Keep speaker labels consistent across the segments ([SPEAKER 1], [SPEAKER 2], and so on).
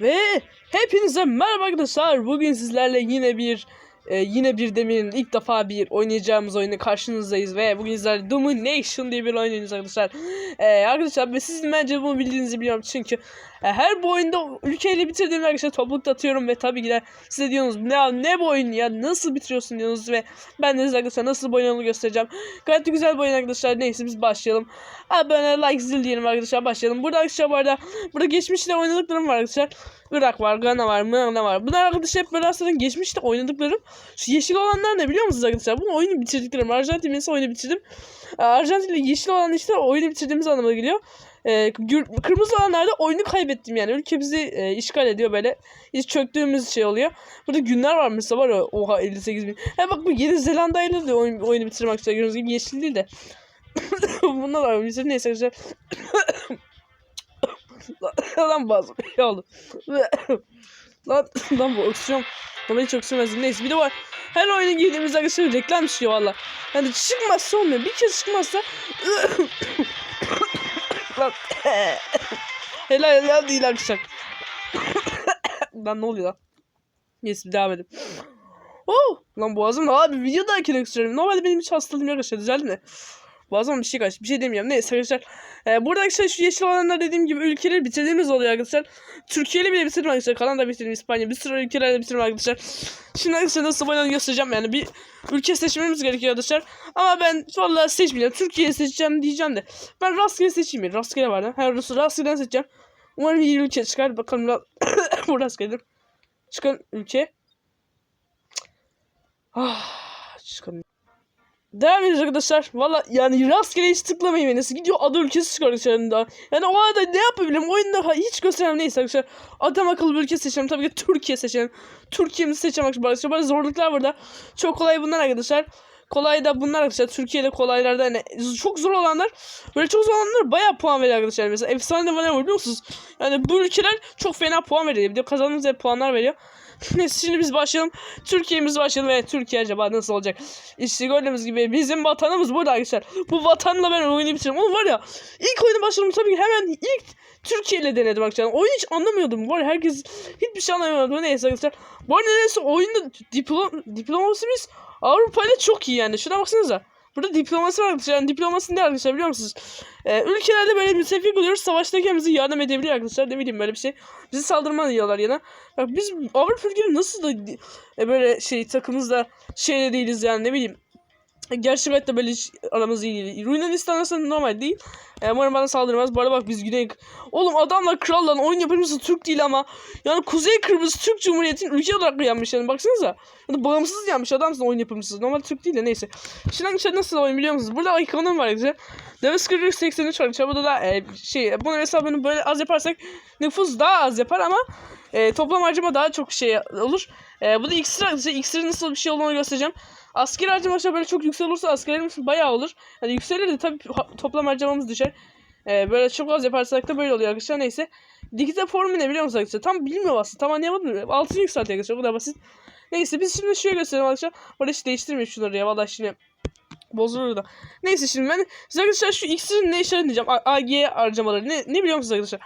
[SPEAKER 1] Ve hepinize merhaba arkadaşlar. Bugün sizlerle yine bir e, yine bir demin ilk defa bir oynayacağımız oyunu karşınızdayız ve bugün sizlerle Domination diye bir oyun oynuyoruz arkadaşlar. E, arkadaşlar ve sizin bence bunu bildiğinizi biliyorum çünkü e, her bu oyunda ülkeyle bitirdiğim arkadaşlar toplulukta atıyorum ve tabii ki de size diyorsunuz ne ne bu oyun ya nasıl bitiriyorsun diyorsunuz ve ben de size arkadaşlar nasıl bu oyunu göstereceğim. Gayet güzel bir oyun arkadaşlar. Neyse biz başlayalım. Abone like zil diyelim arkadaşlar başlayalım. Burada arkadaşlar bu arada burada geçmişte oynadıklarım var arkadaşlar. Irak var, Gana var, Mırna var. Bunlar arkadaşlar hep böyle aslında geçmişte oynadıklarım. Şu yeşil olanlar ne biliyor musunuz arkadaşlar? Bunu oyunu bitirdiklerim. Arjantin ise oyunu bitirdim. Arjantin ile yeşil olan işte oyunu bitirdiğimiz anlamına geliyor. Gür- kırmızı olanlarda oyunu kaybettim yani. Ülkemizi e, işgal ediyor böyle. Hiç çöktüğümüz şey oluyor. Burada günler var mesela var ya oha 58 bin. He bak bu Yeni Zelanda ile de oyun, oyunu bitirmek istiyor. Gördüğünüz gibi yeşil değil de. Bunlar var. Bizim neyse arkadaşlar. lan bazı şey oldu. lan, lan bu öksürüyorum. Ama hiç öksürmezdim. Neyse bir de var. Her oyuna girdiğimiz arkadaşlar reklam çıkıyor valla. Yani çıkmazsa olmuyor. Bir kez çıkmazsa lan helal helal değil arkadaşlar. lan ne oluyor lan? Neyse devam edelim. Oh! Lan boğazım abi videodayken öksürüyorum. Normalde benim hiç hastalığım yok arkadaşlar düzeldi mi? Boğazıma bir şey kaçtı. Bir şey demeyeceğim. Neyse arkadaşlar. Ee, burada arkadaşlar şu yeşil olanlar dediğim gibi ülkeleri bitirdiğimiz oluyor arkadaşlar. Türkiye'yle bile bitirdim arkadaşlar. Kanada bitirdim. İspanya. Bir sürü ülkelerle bitirdim arkadaşlar. Şimdi arkadaşlar nasıl oynadığını göstereceğim. Yani bir ülke seçmemiz gerekiyor arkadaşlar. Ama ben vallahi seçmeyeceğim. Türkiye'yi seçeceğim diyeceğim de. Ben rastgele seçeyim. ya. Rastgele var lan. Her rastgele seçeceğim. Umarım iyi ülke çıkar. Bakalım bu rastgele. Çıkan ülke. Ah, çıkan Devam ediyoruz arkadaşlar. Valla yani rastgele hiç tıklamayın beni. Gidiyor ada ülkesi çıkıyor arkadaşlar. Yani o arada ne yapabilirim? Oyunda hiç gösteremem neyse arkadaşlar. Adam akıllı bir ülke seçelim. Tabii ki Türkiye seçelim. Türkiye'mizi seçelim arkadaşlar. Böyle zorluklar burada. Çok kolay bunlar arkadaşlar. Kolay da bunlar arkadaşlar. Türkiye'de kolaylarda hani çok zor olanlar böyle çok zor olanlar bayağı puan veriyor arkadaşlar. Mesela efsane var biliyor musunuz? Yani bu ülkeler çok fena puan veriyor. Bir de kazandığımız hep puanlar veriyor. Neyse şimdi biz başlayalım. Türkiye'miz başlayalım ve Türkiye acaba nasıl olacak? İşte gördüğümüz gibi bizim vatanımız burada arkadaşlar. Bu vatanla ben oyunu bitiririm. Oğlum var ya ilk oyunu başladım tabii ki hemen ilk Türkiye ile denedim arkadaşlar. Oyunu hiç anlamıyordum. Var ya herkes hiçbir şey anlamıyordu. Neyse arkadaşlar. Bu arada neyse oyunda diplom diplomasimiz Avrupa ile çok iyi yani. Şuna baksanıza. Burada diplomasi var arkadaşlar. Yani diplomasi ne arkadaşlar biliyor musunuz? Ee, ülkelerde böyle müttefik oluyoruz. Savaştayken bize yardım edebiliyor arkadaşlar. Ne bileyim böyle bir şey. Bizi saldırma diyorlar yana. Bak biz Avrupa ülkeleri nasıl da e, böyle şey takımızda şey değiliz yani ne bileyim. Gerçi evet de böyle hiç aramız iyi değil. Yunanistan aslında normal değil. E, umarım bana saldırmaz. Bu arada bak biz Güney... Oğlum adamlar krallan oyun yapımcısı Türk değil ama. Yani Kuzey Kıbrıs Türk Cumhuriyeti'nin ülke olarak yanmış yani baksanıza. Yani bağımsız yanmış adamsın oyun yapımcısı. Normal Türk değil de neyse. Şimdi arkadaşlar nasıl oyun biliyor musunuz? Burada ekonomi var arkadaşlar. Döviz 83 arkadaşlar. Burada da e, şey bunu hesabını böyle az yaparsak nüfus daha az yapar ama e, toplam harcama daha çok şey olur. E, bu da iksir. İksirin nasıl bir şey olduğunu göstereceğim. Asker harcama böyle çok yüksek olursa askerlerimiz bayağı olur. Yani yükselir de tabii toplam harcamamız düşer. Ee, böyle çok az yaparsak da böyle oluyor arkadaşlar neyse. Dikte formu ne biliyor musunuz arkadaşlar? Tam bilmiyorum aslında. Tam anlayamadım. Altını yükseltiyor arkadaşlar. Bu da basit. Neyse biz şimdi şöyle gösterelim arkadaşlar. Burada hiç değiştirmeyin şunları ya. Vallahi şimdi bozulur da. Neyse şimdi ben size arkadaşlar şu iksirin ne işaret diyeceğim. AG harcamaları. Ne, ne biliyor musunuz arkadaşlar?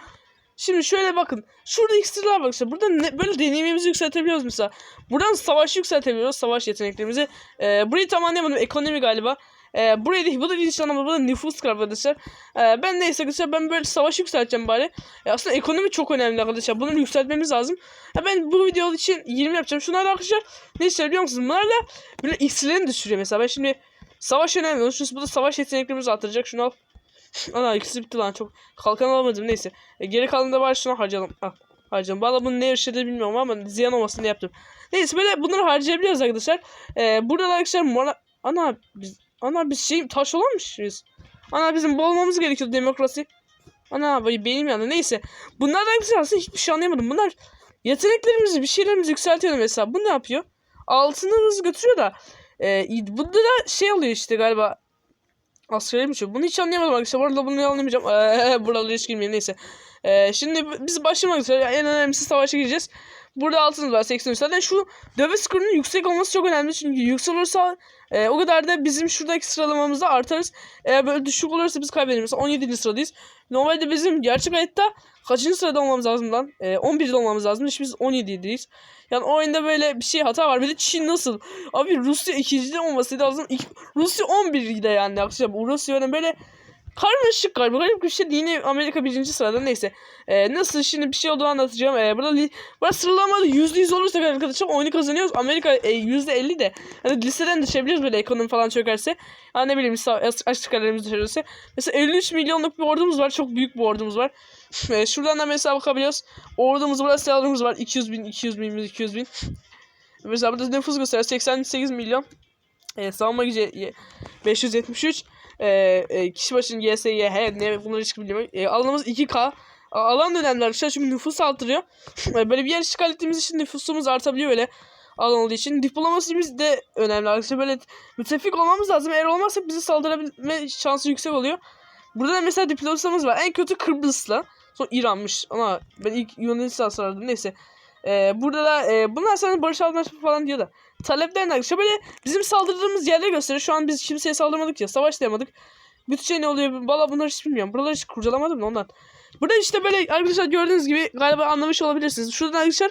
[SPEAKER 1] Şimdi şöyle bakın. Şurada iksirler var arkadaşlar. Burada ne, böyle deneyimimizi yükseltebiliyoruz mesela. Buradan savaş yükseltebiliyoruz. Savaş yeteneklerimizi. Ee, burayı tam anlayamadım. Ekonomi galiba. Ee, burayı da bu da hiç anlamadım. Burada nüfus var arkadaşlar. Ee, ben neyse arkadaşlar ben böyle savaş yükselteceğim bari. E, aslında ekonomi çok önemli arkadaşlar. Bunu yükseltmemiz lazım. Ha, ben bu video için 20 yapacağım. Şunlar da arkadaşlar ne işler biliyor musunuz? Bunlar da böyle iksirlerini düşürüyor mesela. Ben şimdi savaş önemli. Şu bu da savaş yeteneklerimizi artıracak. Şunu al. Ana ikisi bitti lan çok. Kalkan alamadım neyse. E, geri kalanı da var şunu harcayalım. Ah, harcayalım. Valla bunu ne yaşadı bilmiyorum ama ziyan olmasın diye yaptım. Neyse böyle bunları harcayabiliyoruz arkadaşlar. E, burada da arkadaşlar mora... Ana biz... Ana biz şey taş olamışız. Ana bizim bolmamız gerekiyordu demokrasi. Ana be- benim yanında neyse. Bunlardan arkadaşlar aslında hiçbir şey anlayamadım. Bunlar yeteneklerimizi bir şeylerimizi yükseltiyor mesela. Bu ne yapıyor? Altınlarımızı götürüyor da. E, bunda da şey oluyor işte galiba Askeriymiş o. Bunu hiç anlayamadım arkadaşlar. Bu arada bunu anlamayacağım. Eee buralara hiç girmeyeyim neyse. Ee, şimdi biz başlamak üzere en önemlisi savaşa gireceğiz. Burada altınız var 83. Zaten şu döviz kurunun yüksek olması çok önemli. Çünkü yüksek olursa e, o kadar da bizim şuradaki sıralamamızda artarız. Eğer böyle düşük olursa biz kaybederiz. Mesela 17. sıradayız. Normalde bizim gerçek hayatta kaçıncı sırada olmamız lazım lan? E, 11'de olmamız lazım. İşte biz 17'deyiz. Yani o oyunda böyle bir şey hata var. Bir de Çin nasıl? Abi Rusya ikincide olması lazım. İki, Rusya 11'de yani arkadaşlar. Bu Rusya'nın böyle karmaşık galiba. Garip bir şey. Yine Amerika birinci sırada. Neyse. Ee, nasıl şimdi bir şey olduğunu anlatacağım. Ee, burada, burada sıralamada %100 olursa arkadaşlar oyunu kazanıyoruz. Amerika e, %50 de. Hani liseden düşebiliyoruz böyle ekonomi falan çökerse. Yani ne bileyim açık kararlarımız düşerse. Mesela 53 milyonluk bir ordumuz var. Çok büyük bir ordumuz var. Ee, şuradan da mesela bakabiliyoruz. Ordumuz burada silahlarımız var. 200 bin, 200 bin, 200 bin. Mesela burada nüfus gösteriyor. 88 milyon. Ee, savunma gücü ye- 573. Ee, e, kişi başına YSY, he, ne bunları hiç bilmiyorum. Ee, alanımız 2K. A- Alan önemli arkadaşlar çünkü nüfus artırıyor. Ee, böyle bir yer işgal ettiğimiz için nüfusumuz artabiliyor öyle alan olduğu için. Diplomasimiz de önemli arkadaşlar. Böyle müttefik olmamız lazım. Eğer olmazsak bizi saldırabilme şansı yüksek oluyor. Burada da mesela diplomasımız var. En kötü Kıbrıs'la. Sonra İran'mış. Ama ben ilk Yunanistan sarardım. Neyse. Ee, burada da e, bunlar sana barış anlaşması falan diyor da. Talepler ne arkadaşlar? Böyle bizim saldırdığımız yerleri gösteriyor. Şu an biz kimseye saldırmadık ya. Savaşlayamadık. Bütün ne oluyor? Valla bunları hiç bilmiyorum. Buraları hiç kurcalamadım da ondan. Burada işte böyle arkadaşlar gördüğünüz gibi galiba anlamış olabilirsiniz. Şurada arkadaşlar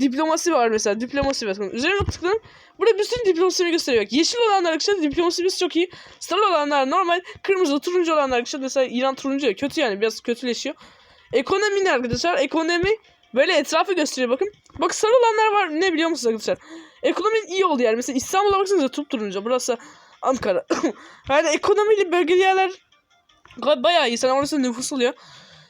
[SPEAKER 1] diplomasi var mesela. Diplomasi bakın. Üzerine tıkladım. Burada sürü diplomasimi gösteriyor. Yeşil olanlar arkadaşlar diplomasimiz çok iyi. Sarı olanlar normal. Kırmızı, turuncu olanlar arkadaşlar mesela İran turuncu ya. Kötü yani biraz kötüleşiyor. Ekonomi ne arkadaşlar? Ekonomi böyle etrafı gösteriyor bakın. Bak sarı olanlar var. Ne biliyor musunuz arkadaşlar? Ekonominin iyi olduğu yer. Mesela İstanbul'a baksanıza tup turuncu. Burası Ankara. yani ekonomili bölgeli yerler bayağı iyi. Sen orası nüfus oluyor.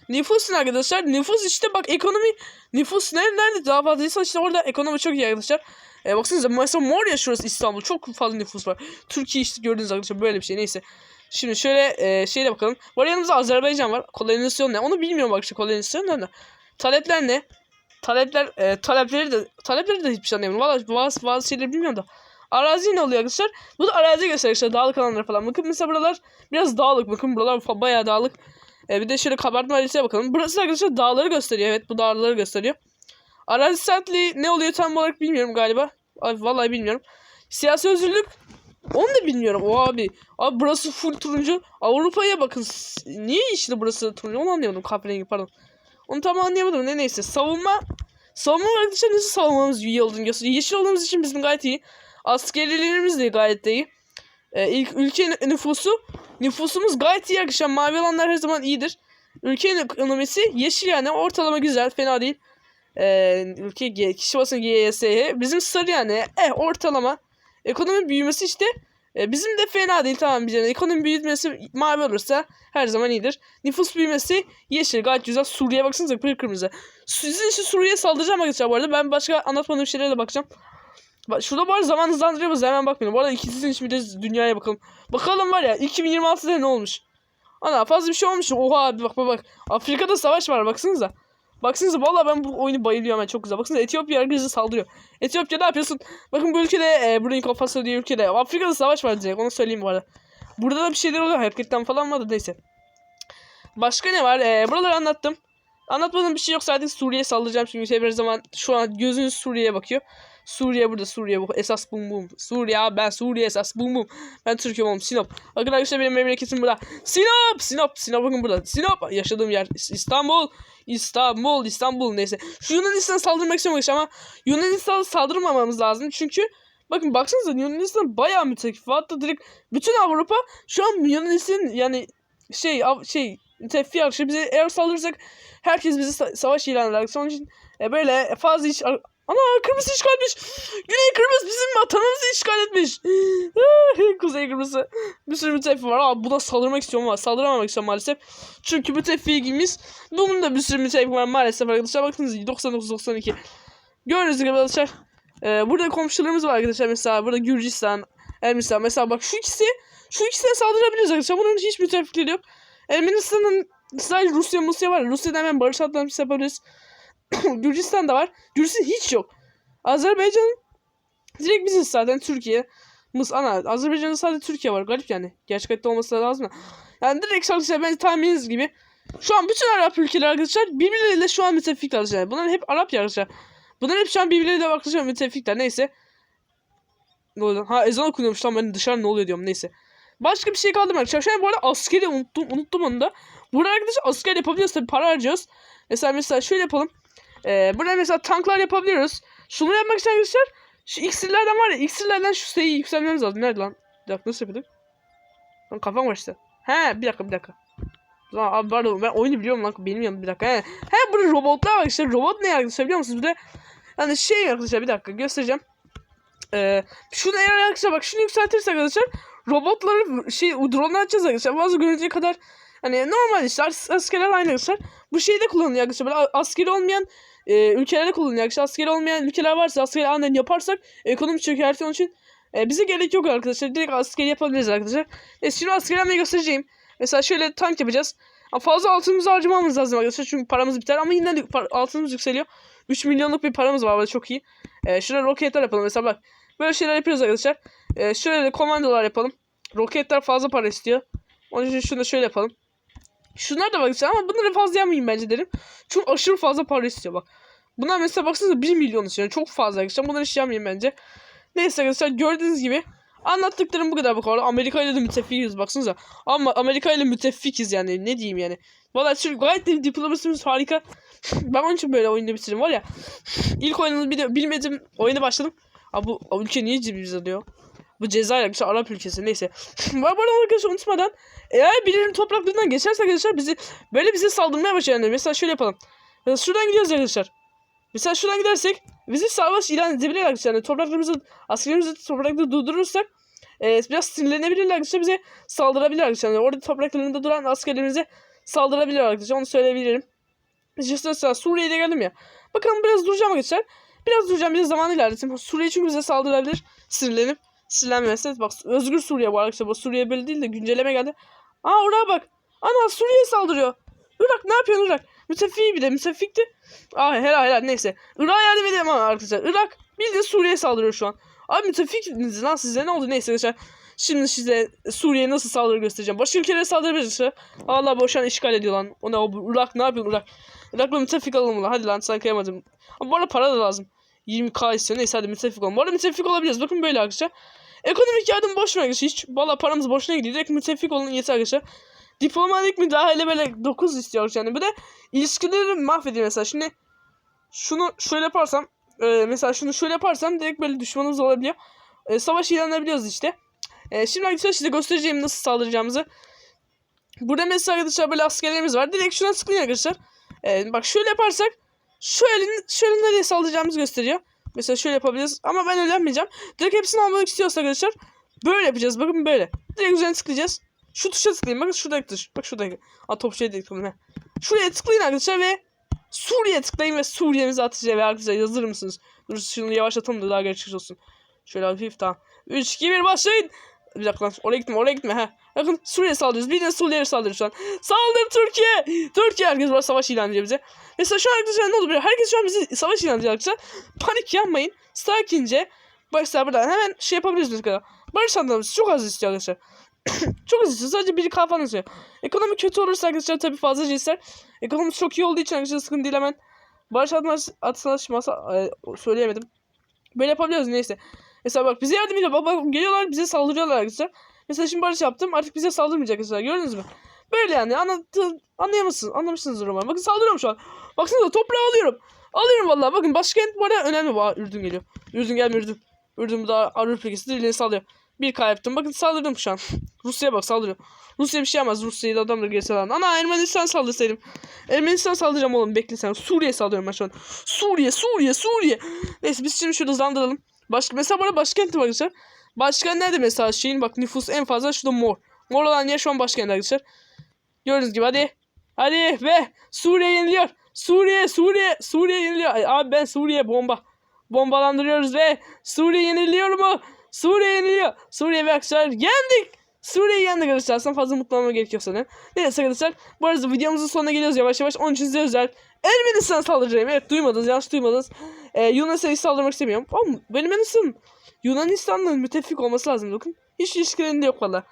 [SPEAKER 1] Nüfus ne arkadaşlar? Nüfus işte bak ekonomi nüfus nerede, nerede daha fazlaysa işte orada ekonomi çok iyi arkadaşlar. E, baksanıza mesela mor ya şurası İstanbul. Çok fazla nüfus var. Türkiye işte gördüğünüz arkadaşlar böyle bir şey. Neyse. Şimdi şöyle e, şeyle bakalım. Bu arada yanımızda Azerbaycan var. Kolonizasyon ne? Onu bilmiyorum bak işte kolonizasyon ne? Talepler ne? Talepler e, talepleri de talepleri de hiçbir şey anlayamadım. Valla bazı, bazı şeyleri bilmiyorum da. Arazi ne oluyor arkadaşlar? Bu da arazi gösteriyor işte dağlık alanlar falan. Bakın mesela buralar biraz dağlık. Bakın buralar bayağı dağlık. E, bir de şöyle kabartma haritaya bakalım. Burası arkadaşlar dağları gösteriyor. Evet bu dağları gösteriyor. Arazi sertliği ne oluyor tam olarak bilmiyorum galiba. Ay, vallahi bilmiyorum. Siyasi özgürlük onu da bilmiyorum. O abi. Abi burası full turuncu. Avrupa'ya bakın. Niye işte burası turuncu? Onu anlayamadım. Kahverengi pardon. Onu tam anlayamadım. Ne neyse. Savunma. Savunma arkadaşlar nasıl savunmamız iyi olduğunu gösteriyor. Yeşil olduğumuz için bizim gayet iyi. Askerilerimiz de gayet iyi. Ee, ilk ülke nüfusu. Nüfusumuz gayet iyi arkadaşlar. Mavi alanlar her zaman iyidir. Ülkenin ekonomisi yeşil yani ortalama güzel fena değil. Ee, ülke kişi basın GSY. Bizim sarı yani eh ortalama. Ekonomi büyümesi işte e, bizim de fena değil tamam bir Ekonomi büyümesi mavi olursa her zaman iyidir. Nüfus büyümesi yeşil gayet güzel. Suriye baksanıza pır kırmızı. Sizin için Suriye'ye saldıracağım arkadaşlar bu arada. Ben başka anlatmadığım şeylere de bakacağım. Bak şurada var zaman hızlandırıyoruz hemen bakmayalım. Bu arada ikisinin için bir de dünyaya bakalım. Bakalım var ya 2026'da ne olmuş? Ana fazla bir şey olmuş. Oha abi bak bak bak. Afrika'da savaş var baksanıza. Baksanıza valla ben bu oyunu bayılıyorum. Yani çok güzel. Baksanıza Etiyopya herkese saldırıyor. Etiyopya ne yapıyorsun? Bakın bu ülkede e, Burkina Faso diye ülkede. Afrika'da savaş var direkt. Onu söyleyeyim bu arada. Burada da bir şeyler oluyor. Hareketten falan vardı. Neyse. Başka ne var? E, buraları anlattım. Anlatmadığım bir şey yok. Sadece Suriye'ye saldıracağım. Çünkü her zaman şu an gözünüz Suriye'ye bakıyor. Suriye burada Suriye bu esas bum bum. Suriye ben Suriye esas bum bum. Ben Türkiye oğlum Sinop. Arkadaşlar benim memleketim burada. Sinop Sinop Sinop bakın burada. Sinop yaşadığım yer İstanbul. İstanbul İstanbul neyse. Şu Yunanistan'a saldırmak istiyorum ama Yunanistan'a saldırmamamız lazım. Çünkü bakın baksanıza Yunanistan bayağı müttefik. Hatta direkt bütün Avrupa şu an Yunanistan yani şey şey müttefik arkadaşlar bize eğer saldırırsak herkes bizi sa- savaş ilan eder. Onun için e, böyle fazla hiç Ana Kıbrıs işgal etmiş. Güney Kıbrıs bizim vatanımızı işgal etmiş. Kuzey Kıbrıs'ı. Bir sürü müttefik var. Aa, buna saldırmak istiyorum ama saldıramamak istiyorum maalesef. Çünkü müttefikimiz bunun da bir sürü müttefik var maalesef arkadaşlar. Bakınız 99-92. Gördüğünüz gibi arkadaşlar. Ee, burada komşularımız var arkadaşlar. Mesela burada Gürcistan, Ermenistan. Mesela bak şu ikisi şu ikisine saldırabiliriz arkadaşlar. Bunun hiç müttefikleri yok. Ermenistan'ın sadece Rusya, Rusya var. Rusya'da hemen barış antlaşması yapabiliriz. Gürcistan da var. Gürcistan hiç yok. Azerbaycan direkt biziz zaten Türkiye. Mıs ana Azerbaycan'da sadece Türkiye var. Garip yani. Gerçek hayatta olması lazım da. Yani direkt arkadaşlar ben tahmininiz gibi Şu an bütün Arap ülkeleri arkadaşlar birbirleriyle şu an müttefikler arkadaşlar. Bunlar hep Arap arkadaşlar. Bunlar hep şu an birbirleriyle arkadaşlar müttefikler. Neyse. Ne oluyor? Ha ezan okunuyormuş lan ben dışarı ne oluyor diyorum neyse. Başka bir şey kaldı mı arkadaşlar? Şu an bu arada askeri unuttum, unuttum onu da. Burada arkadaşlar asker yapabiliyoruz tabii para harcıyoruz. Mesela mesela şöyle yapalım. Ee, burada mesela tanklar yapabiliyoruz. Şunu yapmak için arkadaşlar şu iksirlerden var ya iksirlerden şu sayıyı yükselmemiz lazım. Nerede lan? Bir dakika nasıl yapıyorduk? Lan kafam var işte. He bir dakika bir dakika. Lan abi pardon ben oyunu biliyorum lan benim yanım bir dakika. He, he burada robotlar var işte robot ne arkadaşlar biliyor musunuz? Bir de hani şey arkadaşlar bir dakika göstereceğim. Ee, şunu eğer arkadaşlar bak şunu yükseltirsek arkadaşlar robotları şey drone'lar açacağız arkadaşlar. Bazı görünceye kadar hani normal işte as- askerler aynı arkadaşlar. Bu şeyde kullanılıyor arkadaşlar. Böyle askeri olmayan e, ülkelerde kullanılıyor arkadaşlar. Askeri olmayan ülkeler varsa askeri aniden yaparsak ekonomi çökertir onun için e, bize gerek yok arkadaşlar. Direkt askeri yapabiliriz arkadaşlar. E, şimdi askeri yapmayı göstereceğim. Mesela şöyle tank yapacağız. Fazla altınımızı harcamamız lazım arkadaşlar. Çünkü paramız biter ama yine de altınımız yükseliyor. 3 milyonluk bir paramız var. Çok iyi. E, şurada roketler yapalım. Mesela bak. Böyle şeyler yapıyoruz arkadaşlar. E, şöyle de komandolar yapalım. Roketler fazla para istiyor. Onun için şunu da şöyle yapalım. Şunlar da bak ama bunları fazla yapmayın bence derim. Çünkü aşırı fazla para istiyor bak. Bunlar mesela baksanıza 1 milyon istiyor. Çok fazla arkadaşlar. Bunları hiç yapmayın bence. Neyse arkadaşlar gördüğünüz gibi anlattıklarım bu kadar bu kadar. Amerika ile de müttefikiz baksanıza. Ama Amerika ile müttefikiz yani ne diyeyim yani. Valla gayet de diplomasimiz harika. ben onun için böyle oyunda bitirdim var ya. İlk oyununu bir bilmedim oyuna başladım. Abi bu ülke niye cebimiz alıyor? Bu Cezayir şey Arap ülkesi neyse. Bu arada arkadaşlar unutmadan eğer birinin topraklarından geçerse arkadaşlar bizi böyle bize saldırmaya başlar yani. Mesela şöyle yapalım. Mesela şuradan gidiyoruz arkadaşlar. Mesela şuradan gidersek bizi savaş ilan edebilirler arkadaşlar. Yani topraklarımızı askerlerimizi toprakta durdurursak e, biraz sinirlenebilirler arkadaşlar. Bize saldırabilirler arkadaşlar. Yani orada topraklarında duran askerlerimize saldırabilirler arkadaşlar. Onu söyleyebilirim. İşte mesela Suriye'de geldim ya. Bakalım biraz duracağım arkadaşlar. Biraz duracağım biraz zaman ilerletim. Suriye çünkü bize saldırabilir. Sinirlenip sinirlenmezse. Bak Özgür Suriye bu arkadaşlar. Bu Suriye böyle değil de güncelleme geldi. Aa oraya bak. Ana Suriye saldırıyor. Irak ne yapıyorsun Irak? Müttefik bir de müttefikti. Aa helal helal neyse. Irak'a yardım edelim ama arkadaşlar. Irak bildiğin Suriye saldırıyor şu an. Abi müttefiksiniz lan size ne oldu neyse arkadaşlar. Şimdi size Suriye'ye nasıl saldırı göstereceğim. Başka ülkelere saldırabiliriz. Allah boşan işgal ediyor lan. O ne o Irak ne yapıyorsun Irak? Irak'la müttefik alalım lan. Hadi lan sen kıyamadım. Ama bu arada para da lazım. 20k istiyor. Neyse hadi müttefik olalım. Bu arada müttefik olabiliriz. Bakın böyle arkadaşlar. Ekonomik yardım boş ver arkadaşlar. Hiç valla paramız boşuna gidiyor. Direkt müttefik olun yeter arkadaşlar. Diplomatik müdahale böyle 9 istiyor yani. Bir de ilişkileri mahvediyor mesela. Şimdi şunu şöyle yaparsam e, mesela şunu şöyle yaparsam direkt böyle düşmanımız olabiliyor. E, savaş ilan edebiliyoruz işte. E, şimdi arkadaşlar size göstereceğim nasıl saldıracağımızı. Burada mesela arkadaşlar böyle askerlerimiz var. Direkt şuna tıklayın arkadaşlar. E, bak şöyle yaparsak şöyle şöyle nereye saldıracağımızı gösteriyor. Mesela şöyle yapabiliriz ama ben öyle yapmayacağım. Direkt hepsini almak istiyorsak arkadaşlar böyle yapacağız. Bakın böyle. Direkt üzerine tıklayacağız. Şu tuşa tıklayın. Bakın şuradaki tuş. Bak şuradaki. Aa top şeye tıklayın. Şuraya tıklayın arkadaşlar ve Suriye tıklayın ve Suriye'mizi atacağız ve arkadaşlar yazır mısınız? Dur şunu yavaşlatalım da daha gerçek olsun. Şöyle hafif tamam. 3 2 1 başlayın. Bir dakika lan oraya gitme oraya gitme ha. Bakın Suriye saldırıyoruz. Bir de Suriye saldırıyor şu an. Saldır Türkiye. Türkiye herkes var savaş ilan ediyor bize. Mesela şu an arkadaşlar ne oldu? Herkes şu an bizi savaş ilan ediyor arkadaşlar. Panik yapmayın. Sakince. Mesela buradan hemen şey yapabiliriz mesela. Barış anlamımız çok az istiyor arkadaşlar. çok az istiyor. Sadece biri kafanı istiyor. Ekonomi kötü olursa arkadaşlar tabii fazla ister. Ekonomimiz çok iyi olduğu için arkadaşlar sıkıntı değil hemen. Barış atması, atışması e, söyleyemedim. Böyle yapabiliyoruz neyse. Mesela bak bize yardım ediyor. Bak geliyorlar bize saldırıyorlar arkadaşlar. Mesela şimdi barış yaptım artık bize saldırmayacak arkadaşlar gördünüz mü? Böyle yani anlattı anlayamazsınız anlamışsınız umarım. Bakın saldırıyorum şu an. Baksanıza toprağı alıyorum. Alıyorum vallahi bakın başkent bu arada önemli. Aa, Ürdün geliyor. Ürdün gelme Ürdün. Ürdün bu da Avrupa ülkesi dilini sallıyor. Bir K yaptım. Bakın saldırdım şu an. Rusya'ya bak saldırıyor. Rusya bir şey yapmaz. Rusya'yı da adamla gelse lan. Ana Ermenistan saldırsaydım. Ermenistan saldıracağım oğlum. Bekle sen. Suriye saldırıyorum ben şu an. Suriye, Suriye, Suriye. Neyse biz şimdi şurada hızlandıralım. Başka, mesela burada başkenti var arkadaşlar. Başkan nerede mesela şeyin bak nüfus en fazla şurada mor. Mor olan yer şu an başkent arkadaşlar. Gördüğünüz gibi hadi. Hadi ve Suriye yeniliyor. Suriye, Suriye, Suriye yeniliyor. Ay, abi ben Suriye bomba. Bombalandırıyoruz ve Suriye yeniliyor mu? Suriye yeniliyor. Suriye ve arkadaşlar yendik. Suriye'yi yendik arkadaşlar. Aslında fazla mutlu olmama gerek yok sanırım. Neyse arkadaşlar. Bu arada videomuzun sonuna geliyoruz yavaş yavaş. Onun için size özel Ermenistan saldıracağım. Evet duymadınız yanlış duymadınız. Ee, hiç saldırmak istemiyorum. Oğlum benim Ermenistan Yunanistan'la müttefik olması lazım bakın. Hiç ilişkilerinde yok valla.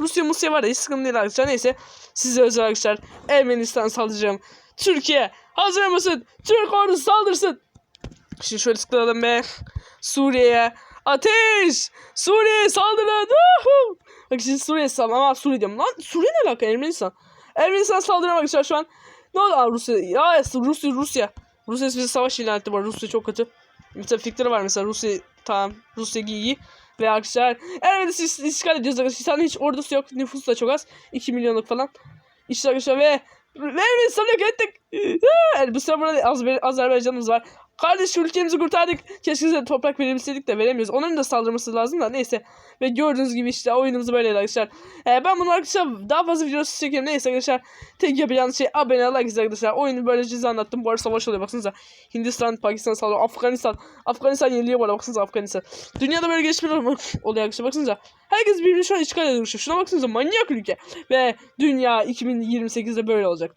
[SPEAKER 1] Rusya Musya var da hiç sıkıntı değil arkadaşlar. Neyse size özel arkadaşlar Ermenistan saldıracağım. Türkiye hazır mısın? Türk ordusu saldırsın. Şimdi şöyle tıklayalım be. Suriye'ye ateş! Suriye saldırın! Bak şimdi Suriye saldırın ama Suriye diyorum. Lan Suriye ne alaka Ermenistan? Ermenistan saldırıyor arkadaşlar şu an. Ne oldu? Aa, Rusya. Ya Rusya Rusya. Rusya bize savaş ilan etti bu. Rusya çok kötü. Mesela fikri var mesela Rusya tamam Rusya iyi. Ve arkadaşlar Ermenistan is- işgal ediyoruz arkadaşlar. hiç ordusu yok. Nüfusu da çok az. 2 milyonluk falan. İşte arkadaşlar ve ve Ermenistan'ı yok ettik. Yani bu sıra burada Azer Azerbaycan'ımız var. Kardeş ülkemizi kurtardık. Keşke size toprak verebilseydik de veremiyoruz. Onların da saldırması lazım da neyse. Ve gördüğünüz gibi işte oyunumuz böyleydi arkadaşlar. Ee, ben bunu arkadaşlar daha fazla videosu çekerim. Neyse arkadaşlar. Tek yapacağınız şey abone like izle arkadaşlar. Oyunu böylece size anlattım. Bu arada savaş oluyor baksanıza. Hindistan, Pakistan saldırıyor. Afganistan. Afganistan yeniliyor bu arada baksanıza Afganistan. Dünyada böyle gelişmeler oluyor arkadaşlar baksanıza. Herkes birbirini şu an işgal ediyor. Şuna baksanıza manyak ülke. Ve dünya 2028'de böyle olacak.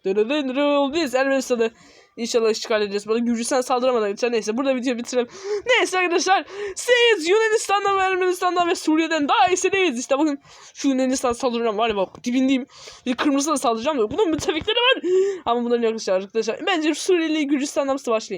[SPEAKER 1] Biz Ermenistan'ı İnşallah işgal edeceğiz. Bana Gürcistan saldıramadan arkadaşlar. Neyse burada videoyu bitirelim. Neyse arkadaşlar. Siz Yunanistan'dan ve Ermenistan'dan ve Suriye'den daha iyisi değiliz. İşte bakın şu Yunanistan saldıracağım var ya bak dibindeyim. Bir kırmızı da saldıracağım da bunun müttefikleri var. Ama bunların arkadaşlar. arkadaşlar. Bence Suriyeli Gürcistan'dan savaşlayın.